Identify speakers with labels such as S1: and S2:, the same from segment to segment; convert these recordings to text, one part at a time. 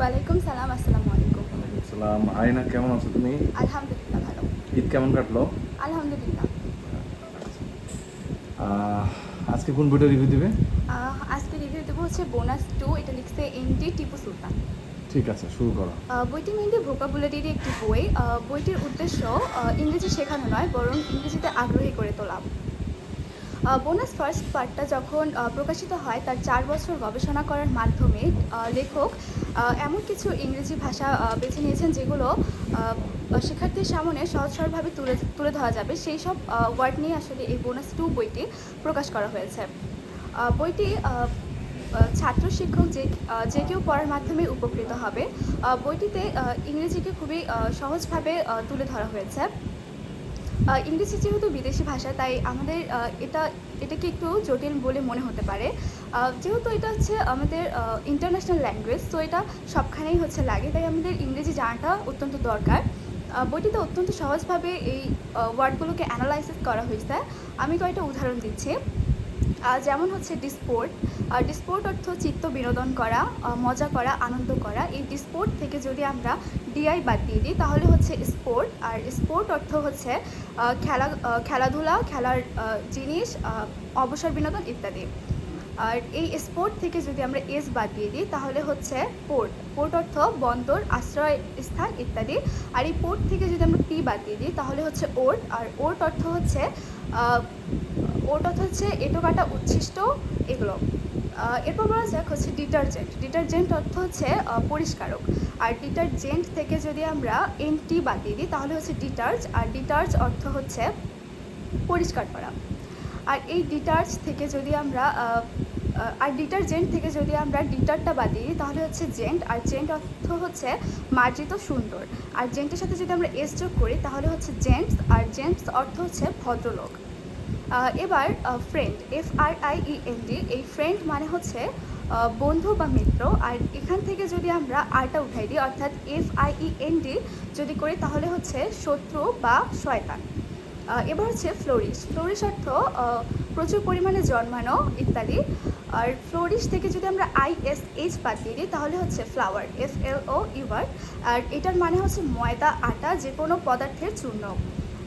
S1: ওয়ালাইকুম সালাম আসসালামু আলাইকুম।
S2: সালাম। আয়না কেমন আছো তুমি?
S1: আলহামদুলিল্লাহ ভালো।
S2: ঈদ কেমন কাটলো?
S1: আলহামদুলিল্লাহ।
S2: আজকে কোন বইটা রিভিউ দিবে?
S1: আজকে রিভিউ দেবো হচ্ছে বোনাস টু এটা লিখছে এনডি টিপু সুলতান।
S2: ঠিক আছে শুরু করো।
S1: বইটি মেনলি ভোকাবুলারির একটি বই। বইটির উদ্দেশ্য ইংরেজি শেখানো নয় বরং ইংরেজিতে আগ্রহী করে তোলা। বোনাস ফার্স্ট পার্টটা যখন প্রকাশিত হয়, তার চার বছর গবেষণা করার মাধ্যমে লেখক এমন কিছু ইংরেজি ভাষা বেছে নিয়েছেন যেগুলো শিক্ষার্থীর সামনে সহজ সরলভাবে তুলে তুলে ধরা যাবে। সেই সব ওয়ার্ড নিয়ে আসলে এই বোনাস টু বইটি প্রকাশ করা হয়েছে। বইটি ছাত্র শিক্ষক যে যে কেউ পড়ার মাধ্যমে উপকৃত হবে। বইটিতে ইংরেজিকে খুবই সহজভাবে তুলে ধরা হয়েছে। ইংরেজি যেহেতু বিদেশি ভাষা, তাই আমাদের এটা, এটাকে একটু জটিল বলে মনে হতে পারে। যেহেতু এটা হচ্ছে আমাদের ইন্টারন্যাশনাল ল্যাঙ্গুয়েজ তো এটা সবখানেই হচ্ছে লাগে, তাই আমাদের ইংরেজি জানাটা অত্যন্ত দরকার। বইটিতে অত্যন্ত সহজভাবে এই ওয়ার্ডগুলোকে অ্যানালাইসিস করা হয়েছে। আমি কয়েকটা উদাহরণ দিচ্ছি। যেমন হচ্ছে ডিসপোর্ট ডিসপোর্ট অর্থ চিত্ত বিনোদন করা মজা করা, আনন্দ করা। এই ডিসপোর্ট থেকে যদি আমরা ডিআই বাদ দিয়ে দিই, তাহলে হচ্ছে স্পোর্ট। আর স্পোর্ট অর্থ হচ্ছে খেলা খেলাধুলা, খেলার জিনিস অবসর বিনোদন ইত্যাদি। আর এই স্পোর্ট থেকে যদি আমরা এস বাদ দিয়ে দিই, তাহলে হচ্ছে পোর্ট। পোর্ট অর্থ বন্দর, আশ্রয় স্থান ইত্যাদি। আর এই পোর্ট থেকে যদি আমরা পি বাদ দিয়ে দিই, তাহলে হচ্ছে ওট। আর ওর্ট অর্থ হচ্ছে আহ, ওট অর্থ হচ্ছে এটো কাটা উচ্ছিষ্ট এগুলো। এরপর বলা যাক হচ্ছে ডিটারজেন্ট। ডিটারজেন্ট অর্থ হচ্ছে পরিষ্কারক। আর ডিটারজেন্ট থেকে যদি আমরা এন টি বাদ দিয়ে দিই তাহলে হচ্ছে ডিটার্জ। আর ডিটার্জ অর্থ হচ্ছে পরিষ্কার করা। আর এই ডিটার্জ থেকে যদি আমরা আর ডিটারজেন্ট থেকে যদি আমরা ডিটারটা বাদ দিই তাহলে হচ্ছে জেন্ট। আর জেন্ট অর্থ হচ্ছে মার্জিত সুন্দর। আর জেন্টের সাথে যদি আমরা এস যোগ করি তাহলে হচ্ছে জেন্টস। আর জেন্টস অর্থ হচ্ছে ভদ্রলোক। এবার friend F R I E N D এই ফ্রেন্ড মানে হচ্ছে বন্ধু বা মিত্র। আর এখান থেকে যদি আমরা আরটা উঠাই দিই, অর্থাৎ F I E N D যদি করি, তাহলে হচ্ছে শত্রু বা শয়তান। এবার হচ্ছে ফ্লোরিশ ফ্লোরিশ অর্থ প্রচুর পরিমাণে জন্মানো ইত্যাদি। আর ফ্লোরিশ থেকে যদি আমরা আই এস বাদ দিয়ে দিই, তাহলে হচ্ছে flower F L O U R R এটার মানে হচ্ছে ময়দা, আটা যে কোনো পদার্থের চূর্ণ।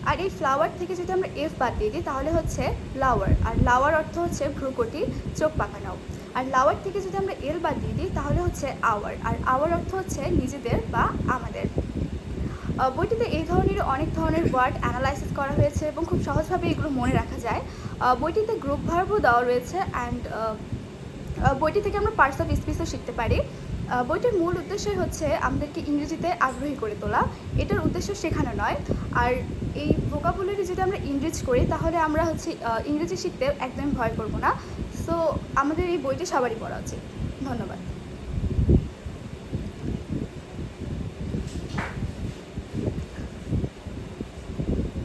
S1: আর এই ফ্লাওয়ার থেকে যদি আমরা এফ বাদ দিয়ে দিই, তাহলে হচ্ছে লাওয়ার আর লাওয়ার অর্থ হচ্ছে ভ্রুকটি, চোখ পাকানো। আর লাওয়ার থেকে যদি আমরা এল বাদ দিয়ে দিই, তাহলে হচ্ছে আওয়ার আর আওয়ার অর্থ হচ্ছে নিজেদের বা আমাদের। বইটিতে এই ধরনের অনেক ধরনের ওয়ার্ড অ্যানালাইসিস করা হয়েছে এবং খুব সহজভাবে এগুলো মনে রাখা যায়। বইটিতে গ্রুপ ভার্বও দেওয়া রয়েছে অ্যান্ড বইটি থেকে আমরা পার্টস অফ স্পিচও শিখতে পারি। বইটির মূল উদ্দেশ্যই হচ্ছে আমাদেরকে ইংরেজিতে আগ্রহী করে তোলা। এটার উদ্দেশ্য শেখানো নয়। আর এই ভোকাবুলারি যদি আমরা ইংরেজ করি, তাহলে আমরা হচ্ছে ইংরেজি শিখতে একদম ভয় করব না। সো আমাদের এই বইটি সবারই পড়া উচিত। ধন্যবাদ।